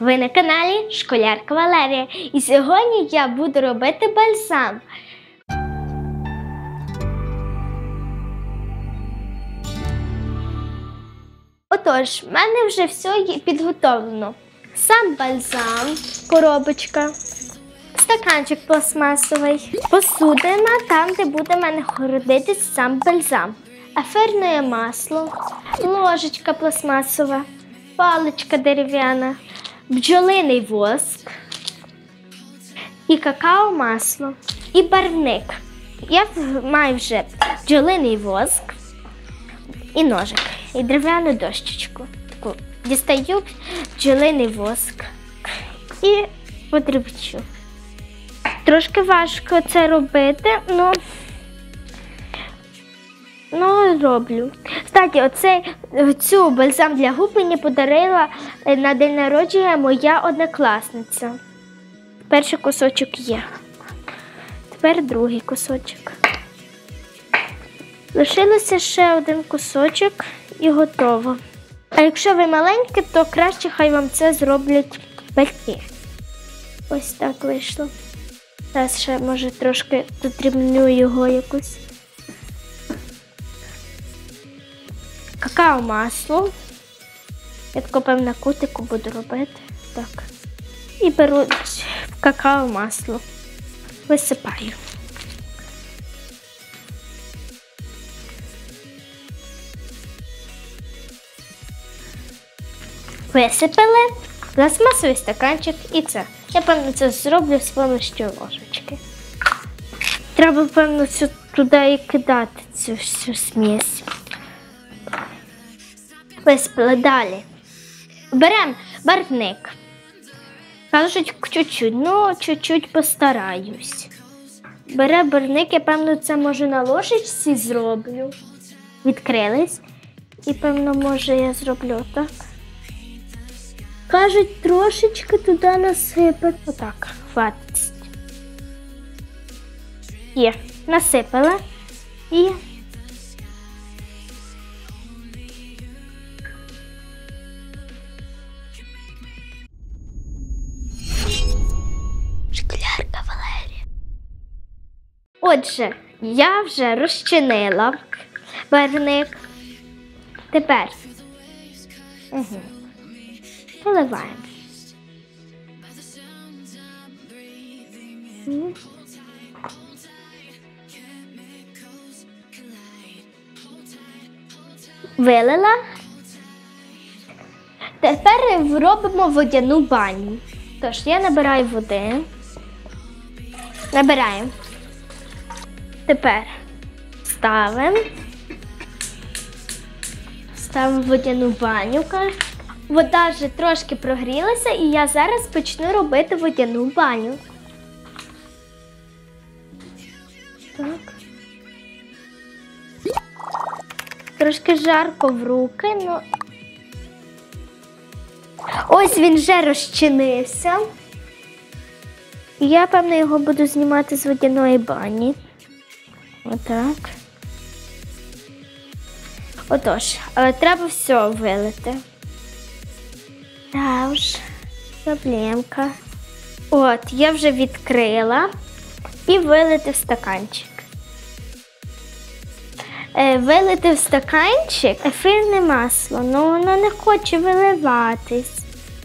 Ви на каналі Школярка Валерія. І сьогодні я буду робити бальзам. Отож, в мене вже все підготовлено. Сам бальзам, коробочка, стаканчик пластмасовий, посудина, там, де буде в мене городитись сам бальзам, ефірне масло, ложечка пластмасова, паличка дерев'яна, бджолиний воск і какао масло, і барвник. Я маю вже бджолиний воск і ножик, і дерев'яну дощечку. Таку дістаю бджолиний воск і подрібчу. Трошки важко це робити, ну, ну роблю. Кстати, оцей, цю бальзам для губ мені подарила е, на день народження моя однокласниця. Перший кусочок є. Тепер другий кусочок. Лишилося ще один кусочок і готово. А якщо ви маленькі, то краще хай вам це зроблять батьки. Ось так вийшло. Зараз ще, може, трошки дотрібню його якось. Какао масло. Я тако, певно, кутику буду робити. Так. І беру какао масло. Висипаю. Висипали пластмасовий стаканчик і це. Я певно це зроблю з помощью ложечки. Треба, певно, туди і кидати цю всю смесь. Висипали далі. Беремо барвник. Кажуть, чуть-чуть, ну, чуть-чуть постараюсь. Бере барвник, я певно, це може на ложечці зроблю. Відкрились. І, певно, може, я зроблю так. Кажуть, трошечки туди насипати. Отак, хватить. Є, насипала і. Отже, я вже розчинила барвник. Тепер. Угу. Поливаємо. Вилила. Тепер робимо водяну баню. Тож я набираю води. Набираємо. Тепер ставимо. Ставимо водяну баню. Вода вже трошки прогрілася, і я зараз почну робити водяну баню. Так. Трошки жарко в руки, ну. Ось він вже розчинився. Я, певно, його буду знімати з водяної бані. Отак. Отож, але треба все вилити. Та ж, проблемка. От, я вже відкрила і вилити в стаканчик. Е, вилити в стаканчик ефірне масло, ну воно не хоче виливатись.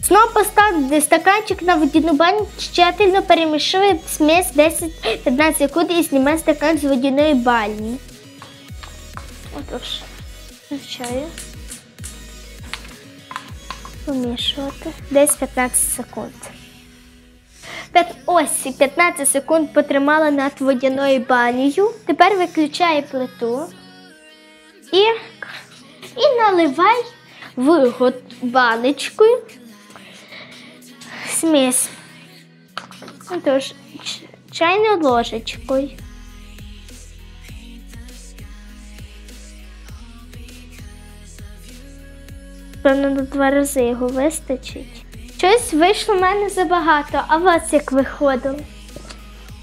Знову поставте стаканчик на водяну баню, тщательно перемішує смесь 10-15 секунд і знімає стакан з водяної бані. Отож, навчаю помішувати десь 15 секунд. Ось 15 секунд потримала над водяною банею. Тепер виключаю плиту і, і наливай в баночку смесь. Тож, чайною ложечкою. Певно, на два рази його вистачить. Щось вийшло в мене забагато, а вас як виходило?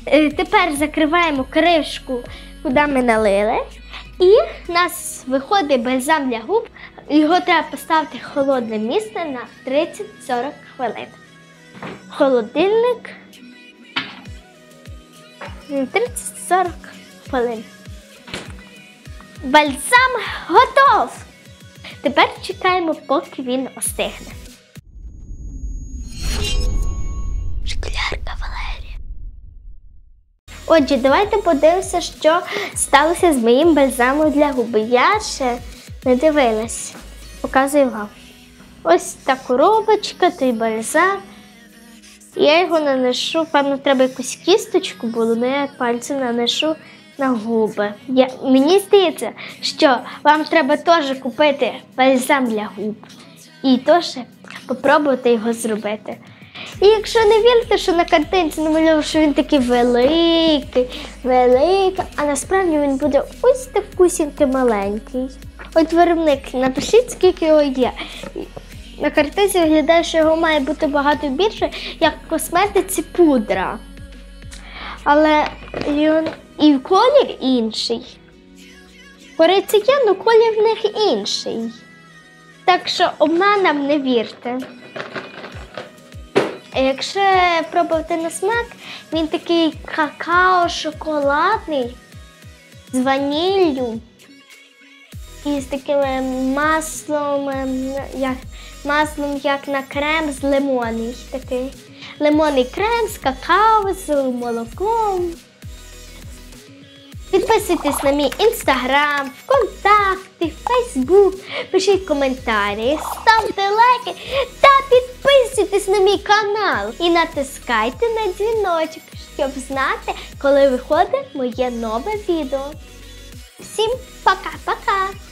Е, Тепер закриваємо кришку, куди ми налили. І в нас виходить бальзам для губ. Його треба поставити в холодне місце на 30-40 хвилин. Холодильник. 30-40 хвилин. Бальзам готов! Тепер чекаємо, поки він остигне. Шклярка Валерія. Отже, давайте подивимося, що сталося з моїм бальзамом для губи. Я ще не дивилась. Показую вам. Ось та коробочка, той бальзам. Я його наношу, певно, треба якусь кісточку було, але я пальцем наношу на губи. Я, мені здається, що вам треба теж купити бальзам для губ. І теж спробувати його зробити. І якщо не вірите, що на картинці намальовано, що він такий великий, великий, а насправді він буде ось такусінький маленький. От виробник, напишіть, скільки його є. На картинці виглядає, що його має бути багато більше, як в косметиці пудра. Але він і колір інший. Кориця є, але колір в них інший. Так що обманам не вірте. Якщо пробувати на смак, він такий какао-шоколадний з ваніллю і з таким маслом, ем, як, маслом, як на крем з лимонний. Такий лимонний крем з какао, з молоком. Підписуйтесь на мій інстаграм, ВКонтакти, Фейсбук, пишіть коментарі, ставте лайки та підписуйтесь на мій канал і натискайте на дзвіночок, щоб знати, коли виходить моє нове відео. Всім пока-пока!